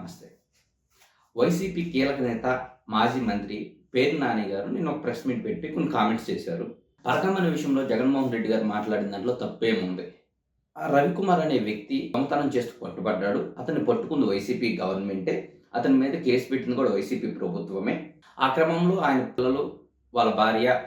నమస్తే. వైసీపీ కీలక నేత మాజీ మంత్రి పేరు నాని గారు నేను ఒక ప్రెస్ మీట్ పెట్టి కొన్ని కామెంట్స్ చేశారు. పరకమనే విషయంలో జగన్మోహన్ రెడ్డి గారు మాట్లాడిన దాంట్లో తప్పేముంది? రవికుమార్ అనే వ్యక్తి దొంగతనం చేస్తూ పట్టుబడ్డాడు. అతన్ని పట్టుకుంది వైసీపీ గవర్నమెంటే. అతని మీద కేసు పెట్టింది కూడా వైసీపీ ప్రభుత్వమే. ఆ క్రమంలో ఆయన పిల్లలు వాళ్ళ భార్య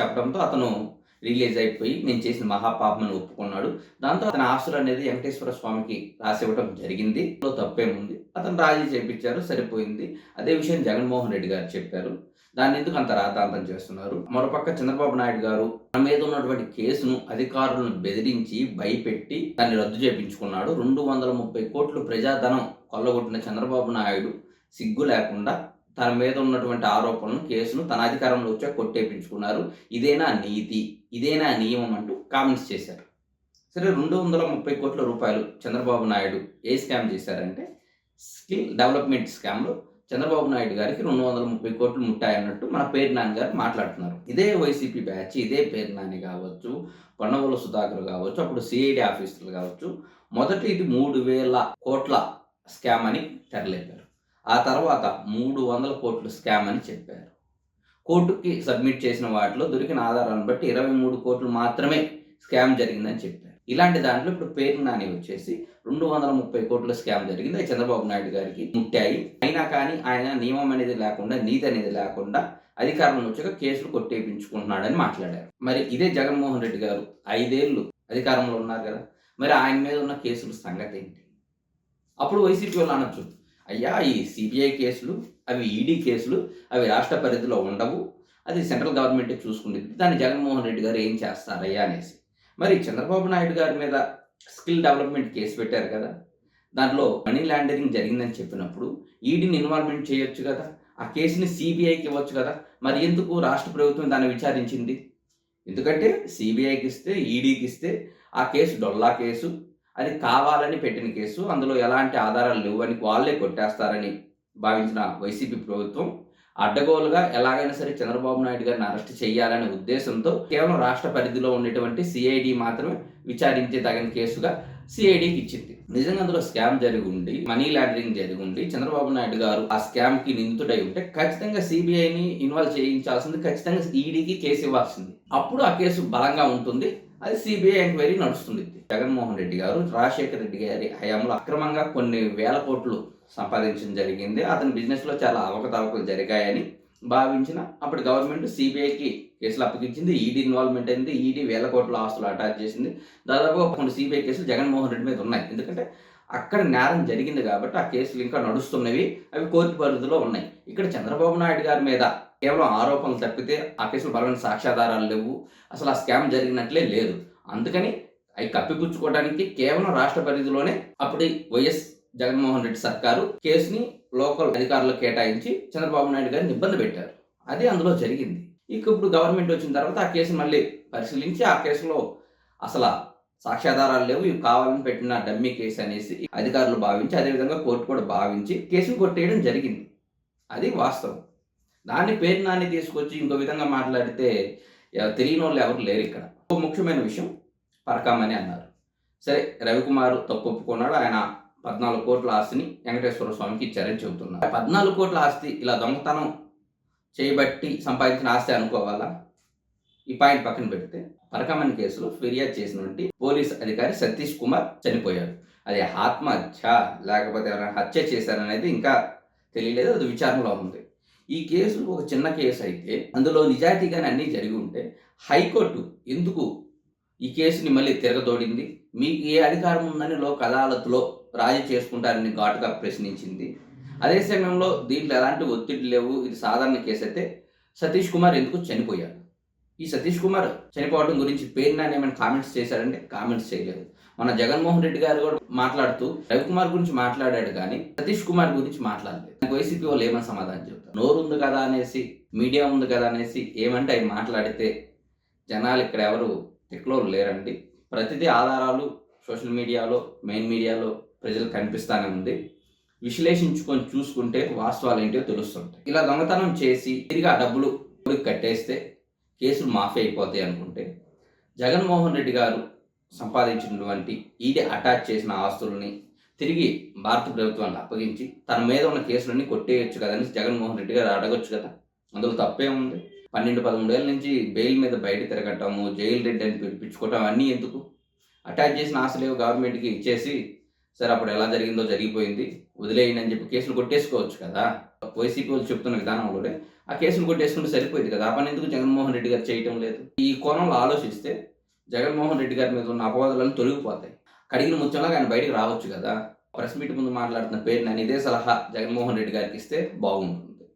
చెప్పడంతో అతను రిలీజ్ అయిపోయి నేను చేసిన మహాపాపమని ఒప్పుకున్నాడు. దాంతో అతని ఆస్తులు అనేది వెంకటేశ్వర స్వామికి రాసివ్వడం జరిగింది. తప్పేముంది? అతను రాజీ చేపించారు సరిపోయింది. అదే విషయం జగన్మోహన్ రెడ్డి గారు చెప్పారు. దాన్ని ఎందుకు అంత రాతాంతం చేస్తున్నారు? మరోపక్క చంద్రబాబు నాయుడు గారు తన మీద ఉన్నటువంటి కేసును అధికారులను బెదిరించి భయపెట్టి దాన్ని రద్దు చేపించుకున్నాడు. రెండు వందల ముప్పై కోట్లు ప్రజాధనం కొల్లగొట్టిన చంద్రబాబు నాయుడు సిగ్గు లేకుండా తన మీద ఉన్నటువంటి ఆరోపణలను కేసును తన అధికారంలో వచ్చా కొట్టేపించుకున్నారు. ఇదేనా నీతి? ఇదేనా నియమం అంటూ కామెంట్స్ చేశారు. సరే రెండు వందల ముప్పై కోట్ల రూపాయలు చంద్రబాబు నాయుడు ఏ స్కామ్ చేశారంటే స్కిల్ డెవలప్మెంట్ స్కామ్లో చంద్రబాబు నాయుడు గారికి రెండు వందల ముప్పై కోట్లు ముట్టాయన్నట్టు మన పేరు నాని గారు మాట్లాడుతున్నారు. ఇదే వైసీపీ బ్యాచ్ ఇదే పేరు నాని కావచ్చు పొన్నవల సుధాకర్ కావచ్చు అప్పుడు సిఐడి ఆఫీసర్లు కావచ్చు మొదటి ఇది మూడు వేల కోట్ల స్కామ్ అని తెరలేపారు. ఆ తర్వాత మూడు వందల కోట్లు స్కామ్ అని చెప్పారు. కోర్టుకి సబ్మిట్ చేసిన వాటిలో దొరికిన ఆధారాలను బట్టి ఇరవై మూడు కోట్లు మాత్రమే స్కామ్ జరిగిందని చెప్పారు. ఇలాంటి దాంట్లో ఇప్పుడు పేరు నాని వచ్చేసి రెండు వందల ముప్పై కోట్ల స్కామ్ జరిగింది. అది చంద్రబాబు నాయుడు గారికి ముట్టాయి. అయినా కానీ ఆయన నియమం అనేది లేకుండా నీతి అనేది లేకుండా అధికారంలో వచ్చాక కేసులు కొట్టేపించుకుంటున్నాడని మాట్లాడారు. మరి ఇదే జగన్మోహన్ రెడ్డి గారు ఐదేళ్ళు అధికారంలో ఉన్నారు కదా. మరి ఆయన మీద ఉన్న కేసుల సంగతి ఏంటి? అప్పుడు వైసీపీ వాళ్ళు అనొచ్చు. అయ్యా ఈ సిబిఐ కేసులు అవి ఈడీ కేసులు అవి రాష్ట్ర పరిధిలో ఉండవు. అది సెంట్రల్ గవర్నమెంటే చూసుకుంటుంది. దాన్ని జగన్మోహన్ రెడ్డి గారు ఏం చేస్తారయ్యా అనేసి. మరి చంద్రబాబు నాయుడు గారి మీద స్కిల్ డెవలప్మెంట్ కేసు పెట్టారు కదా. దాంట్లో మనీ లాండరింగ్ జరిగిందని చెప్పినప్పుడు ఈడీని ఇన్వాల్వ్మెంట్ చేయొచ్చు కదా. ఆ కేసుని సిబిఐకి ఇవ్వచ్చు కదా. మరి ఎందుకు రాష్ట్ర ప్రభుత్వం దాన్ని విచారించింది? ఎందుకంటే సిబిఐకి ఇస్తే ఈడీకి ఇస్తే ఆ కేసు డొల్లా కేసు అది కావాలని పెట్టిన కేసు. అందులో ఎలాంటి ఆధారాలు లేవని వాళ్ళే కొట్టేస్తారని భావించిన వైసీపీ ప్రభుత్వం. అడ్డగోలుగా ఎలాగైనా సరే చంద్రబాబు నాయుడు గారిని అరెస్ట్ చేయాలనే ఉద్దేశంతో కేవలం రాష్ట్ర పరిధిలో ఉండేటువంటి సిఐడి మాత్రమే విచారించే తగిన కేసుగా సిఐడికి ఇచ్చింది. నిజంగా అందులో స్కామ్ జరిగి ఉండి మనీ లాండరింగ్ జరిగి ఉండి చంద్రబాబు నాయుడు గారు ఆ స్కామ్కి నిందితుడై ఉంటే ఖచ్చితంగా సిబిఐని ఇన్వాల్వ్ చేయించాల్సింది ఖచ్చితంగా ఈడీకి కేసు ఇవ్వాల్సింది. అప్పుడు ఆ కేసు బలంగా ఉంటుంది. అది సిబిఐ ఎంక్వైరీ నడుస్తుంది. జగన్మోహన్ రెడ్డి గారు రాజశేఖర రెడ్డి గారి హయాంలో అక్రమంగా కొన్ని వేల కోట్లు సంపాదించడం జరిగింది. అతని బిజినెస్లో చాలా అవకతవకలు జరిగాయని భావించిన అప్పుడు గవర్నమెంట్ సిబిఐకి కేసులు అప్పగించింది. ఈడీ ఇన్వాల్వ్మెంట్ అయింది. ఈడీ వేల కోట్ల ఆస్తులు అటాచ్ చేసింది. దాదాపుగా కొన్ని సిబిఐ కేసులు జగన్మోహన్ రెడ్డి మీద ఉన్నాయి. ఎందుకంటే అక్కడ నేరం జరిగింది కాబట్టి ఆ కేసులు ఇంకా నడుస్తున్నవి. అవి కోర్టు పరిధిలో ఉన్నాయి. ఇక్కడ చంద్రబాబు నాయుడు గారి మీద కేవలం ఆరోపణలు తప్పితే ఆ కేసులో బలమైన సాక్ష్యాధారాలు లేవు. అసలు ఆ స్కామ్ జరిగినట్లే లేదు. అందుకని అవి కప్పిపుచ్చుకోవడానికి కేవలం రాష్ట్ర పరిధిలోనే అప్పుడు వైఎస్ జగన్మోహన్ రెడ్డి సర్కారు కేసుని లోకల్ అధికారులకు కేటాయించి చంద్రబాబు నాయుడు గారిని ఇబ్బంది పెట్టారు. అదే అందులో జరిగింది. ఇక ఇప్పుడు గవర్నమెంట్ వచ్చిన తర్వాత ఆ కేసు మళ్ళీ పరిశీలించి ఆ కేసులో అసలు సాక్ష్యాధారాలు లేవు. ఇవి కావాలని పెట్టిన డమ్మీ కేసు అనేసి అధికారులు భావించి అదేవిధంగా కోర్టు కూడా భావించి కేసును కొట్టేయడం జరిగింది. అది వాస్తవం. దాన్ని పేరు నాని తీసుకొచ్చి ఇంకో విధంగా మాట్లాడితే తెలియని వాళ్ళు ఎవరు లేరు ఇక్కడ. ఒక ముఖ్యమైన విషయం పరకామని అన్నారు. సరే రవికుమార్ తప్పు ఒప్పుకున్నాడు ఆయన పద్నాలుగు కోట్ల ఆస్తిని వెంకటేశ్వర స్వామికి ఇచ్చారని చెబుతున్నారు. పద్నాలుగు కోట్ల ఆస్తి ఇలా దొంగతనం చేయబట్టి సంపాదించిన ఆస్తి అనుకోవాలా? ఈ పాయింట్ పక్కన పెడితే పరకమని కేసులో ఫిర్యాదు చేసినటువంటి పోలీస్ అధికారి సతీష్ కుమార్ చనిపోయాడు. అది ఆత్మహత్య లేకపోతే ఎవరైనా హత్య చేశారనేది ఇంకా తెలియలేదు. అది విచారణలో ఉంది. ఈ కేసు ఒక చిన్న కేసు అయితే అందులో నిజాయితీగానే అన్నీ జరిగి ఉంటే హైకోర్టు ఎందుకు ఈ కేసుని మళ్ళీ తిరగదోడింది? మీకు ఏ అధికారం ఉందని లోక్ అదాలత్లో రాజీ చేసుకుంటారని ఘాటుగా ప్రశ్నించింది. అదే సమయంలో దీంట్లో ఎలాంటి ఒత్తిడి లేవు. ఇది సాధారణ కేసు అయితే సతీష్ కుమార్ ఎందుకు చనిపోయాడు? ఈ సతీష్ కుమార్ చనిపోవడం గురించి పేరు ఏమైనా కామెంట్స్ చేశారంటే కామెంట్స్ చేయలేదు. మన జగన్మోహన్ రెడ్డి గారు కూడా మాట్లాడుతూ రవికుమార్ గురించి మాట్లాడాడు కానీ సతీష్ కుమార్ గురించి మాట్లాడలేదు. వైసీపీ వాళ్ళు ఏమైనా సమాధానం చెప్తారు? నోరు ఉంది కదా అనేసి మీడియా ఉంది కదా అనేసి ఏమంటే అవి మాట్లాడితే జనాలు ఇక్కడ ఎవరు తిక్కలో లేరండి. ప్రతిదీ ఆధారాలు సోషల్ మీడియాలో మెయిన్ మీడియాలో ప్రజలు కనిపిస్తానే ఉంది. విశ్లేషించుకొని చూసుకుంటే వాస్తవాలు ఏంటో తెలుస్తుంటాయి. ఇలా దొంగతనం చేసి తిరిగి ఆ డబ్బులు కట్టేస్తే కేసులు మాఫీ అయిపోతాయి అనుకుంటే జగన్మోహన్ రెడ్డి గారు సంపాదించినటువంటి ఈడీ అటాచ్ చేసిన ఆస్తులని తిరిగి భారత ప్రభుత్వానికి అప్పగించి తన మీద ఉన్న కేసులన్నీ కొట్టేయచ్చు కదని జగన్మోహన్ రెడ్డి గారు అడగొచ్చు కదా. అందులో తప్పే ఉంది. పన్నెండు పదమూడేళ్ళ నుంచి బెయిల్ మీద బయట తిరగటము జైలు రెడ్డి అని పిలిపించుకోవటం అన్నీ ఎందుకు? అటాచ్ చేసిన ఆస్తులు గవర్నమెంట్కి ఇచ్చేసి సరే అప్పుడు ఎలా జరిగిందో జరిగిపోయింది. వదిలేయండి అని చెప్పి కేసులు కొట్టేసుకోవచ్చు కదా. వైసీపీ వాళ్ళు చెప్తున్న విధానంలోనే ఆ కేసులు కొట్టేసుకుంటే సరిపోయింది కదా. ఆ పని ఎందుకు జగన్మోహన్ రెడ్డి గారు చేయటం లేదు? ఈ కోణంలో ఆలోచిస్తే జగన్మోహన్ రెడ్డి గారి మీద ఉన్న అపవాదాలను తొలగిపోతాయి. కడిగిన ముత్యంలాగా ఆయన బయటికి రావచ్చు కదా. ప్రెస్ మీట్ ముందు మాట్లాడుతున్న పేరు నేను ఇదే సలహా జగన్మోహన్ రెడ్డి గారికి ఇస్తే బాగుంటుంది.